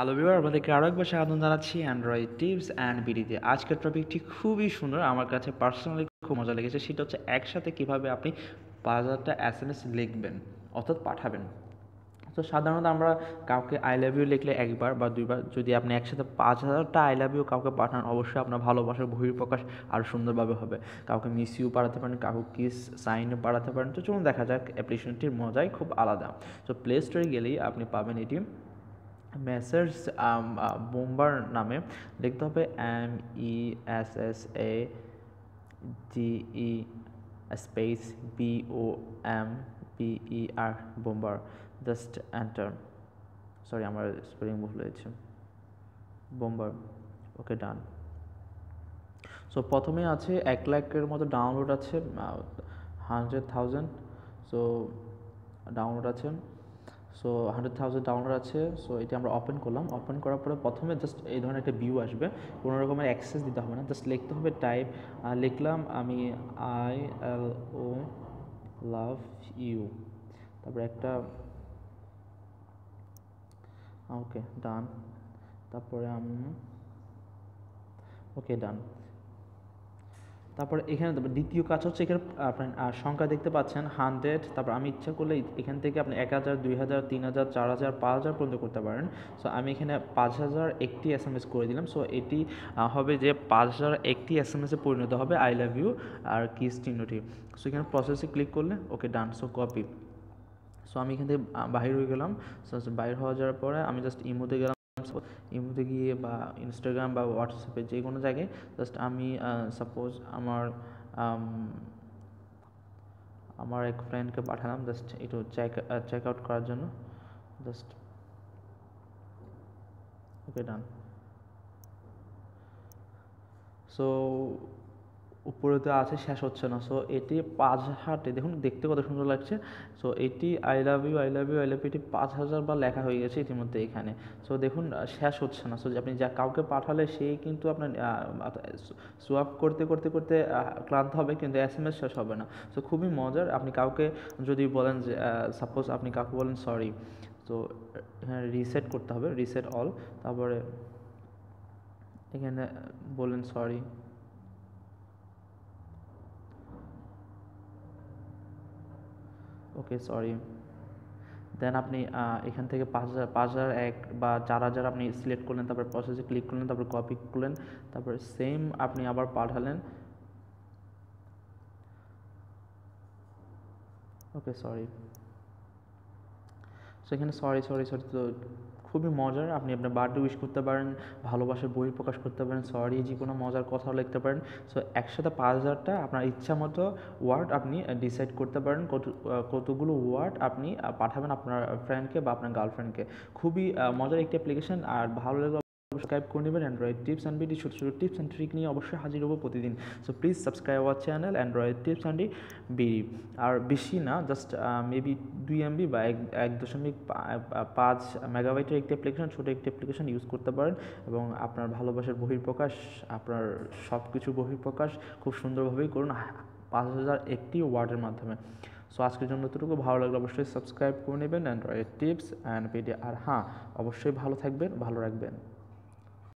Hello viewer আমাদেরকে আরও একবার স্বাগত জানাচ্ছি অ্যান্ড্রয়েড টিপস অ্যান্ড বিডিতে আজকের টপিকটি খুবই সুন্দর, আমার কাছে পার্সোনালি খুব মজা লেগেছে, সেটা হচ্ছে একসাথে কীভাবে আপনি পাঁচ হাজারটা এস এম এস লিখবেন, অর্থাৎ পাঠাবেন। তো সাধারণত আমরা কাউকে আই লাভ ইউ লিখলে একবার বা দুইবার, যদি আপনি একসাথে পাঁচ হাজারটা আই লাভ ইউ কাউকে পাঠান, অবশ্যই আপনার ভালোবাসার বহিঃপ্রকাশ আরও সুন্দরভাবে হবে। কাউকে মিস ইউ পাঠাতে পারেন, কাউকে কিস সাইন পাঠাতে পারেন, তো চলুন দেখা যাক অ্যাপ্লিকেশনটির মজাই খুব আলাদা। তো প্লে স্টোরে গেলেই আপনি পাবেন এটি মেসার্স বোম্বার নামে, লিখতে হবে M E S S A G E space B O M B E R bomber just enter sorry আমার স্পেলিং ভুল হয়েছে। বোম্বার ওকে ডান সো প্রথমে আছে এক লাখের মতো ডাউনলোড আছে হান্ড্রেড থাউজেন্ড সো ডাউনলোড আছে। সো হান্ড্রেড থাউজেন্ড ডাউনলোড আছে সো এটি আমরা ওপেন করলাম। ওপেন করার পরে প্রথমে জাস্ট এই ধরনের একটা ভিউ আসবে। কোনো রকমের অ্যাক্সেস দিতে হবে না। জাস্ট লিখতে হবে টাইপ লিখলাম আমি I L O love you তারপরে একটা ওকে ডান তারপরে আমি ওকে ডান তারপর এখানে দ্বিতীয় কাজ হচ্ছে এখানে আপনার সংখ্যা দেখতে পাচ্ছেন হান্ড্রেড তারপর আমি ইচ্ছা করলে এখান থেকে আপনি এক হাজার, দুই হাজার, তিন হাজার, চার হাজার, পাঁচ হাজার পর্যন্ত করতে পারেন। সো আমি এখানে পাঁচ হাজার একটি এস এম এস করে দিলাম। সো এটি হবে যে পাঁচ হাজার একটি এস এম এসে পরিণত হবে আই লাভ ইউ আর কিস চিহ্নটি। সো এখানে প্রসেসে ক্লিক করলে okay done so copy so আমি এখান থেকে বাহির হয়ে গেলাম। সো বাইর হওয়া যাওয়ার পরে আমি জাস্ট ইমোতে গেলাম। ইমোতে গিয়ে বা ইনস্টাগ্রাম বা হোয়াটসঅ্যাপে যে কোনো জায়গায় জাস্ট আমি সাপোজ আমার আমার এক ফ্রেন্ডকে পাঠালাম জাস্ট একটু চেক চেক আউট করার জন্য। জাস্ট ওকে ডান সো উপরে তো আছে, শেষ হচ্ছে না। সো এটি পাঁচ হাটে দেখুন, দেখতে কত সুন্দর লাগছে। সো এটি I love you I love you I love you এটি পাঁচ হাজার বার লেখা হয়ে গেছে ইতিমধ্যে এখানে। সো দেখুন শেষ হচ্ছে না। সো আপনি যা কাউকে পাঠালে সেই কিন্তু আপনার সোয়াপ করতে করতে করতে ক্লান্ত হবে, কিন্তু এস এম এস শেষ হবে না। সো খুবই মজার। আপনি কাউকে যদি বলেন যে সাপোজ আপনি কাউকে বলেন সরি তো এখানে রিসেট করতে হবে রিসেট অল তারপরে এখানে বলেন সরি ওকে সরি দেন আপনি এখান থেকে পাঁচ হাজার পাঁচ হাজার এক বা চার হাজার আপনি সিলেক্ট করলেন, তারপর প্রসেসে ক্লিক করলেন, তারপর কপি করলেন, তারপর সেম আপনি আবার পাঠালেন। ওকে সরি সো এখানে সরি সরি সরি তো খুবই মজার। আপনি আপনার বার্থডে উইশ করতে পারেন ভালোবাসার বই প্রকাশ করতে পারেন সরি যে কোনো মজার কথাও লিখতে পারেন। সো একসাথে পাঁচ হাজারটা আপনার ইচ্ছা মতো ওয়ার্ড আপনি ডিসাইড করতে পারেন কত কতগুলো ওয়ার্ড আপনি পাঠাবেন আপনার ফ্রেন্ডকে বা আপনার গার্লফ্রেন্ডকে খুবই মজার একটি অ্যাপ্লিকেশান আর ভালো লাগল সাবস্ক্রাইব করে নেবেন অ্যান্ড্রয়েড টিপস অ্যান্ড বিডি ছোটো ছোটো টিপস অ্যান্ড ট্রিক নিয়ে অবশ্যই হাজির হব প্রতিদিন। So please subscribe our channel Android tips and BD আর বেশি না জাস্ট মেবি দুই এমবি বা এক এক দশমিক পাঁচ মেগাবাইটের একটি অ্যাপ্লিকেশন ছোটো একটি অ্যাপ্লিকেশন ইউজ করতে পারেন এবং আপনার ভালোবাসার বহির্প্রকাশ আপনার সব কিছু বহির্প্রকাশ খুব সুন্দরভাবেই করুন পাঁচ হাজার একটি ওয়ার্ডের মাধ্যমে। সো আজকের জন্য এতটুকু, ভালো লাগলে অবশ্যই সাবস্ক্রাইব করে নেবেন অ্যান্ড্রয়েড টিপস অ্যান্ড ভিডিও আর হ্যাঁ অবশ্যই ভালো থাকবেন, ভালো রাখবেন।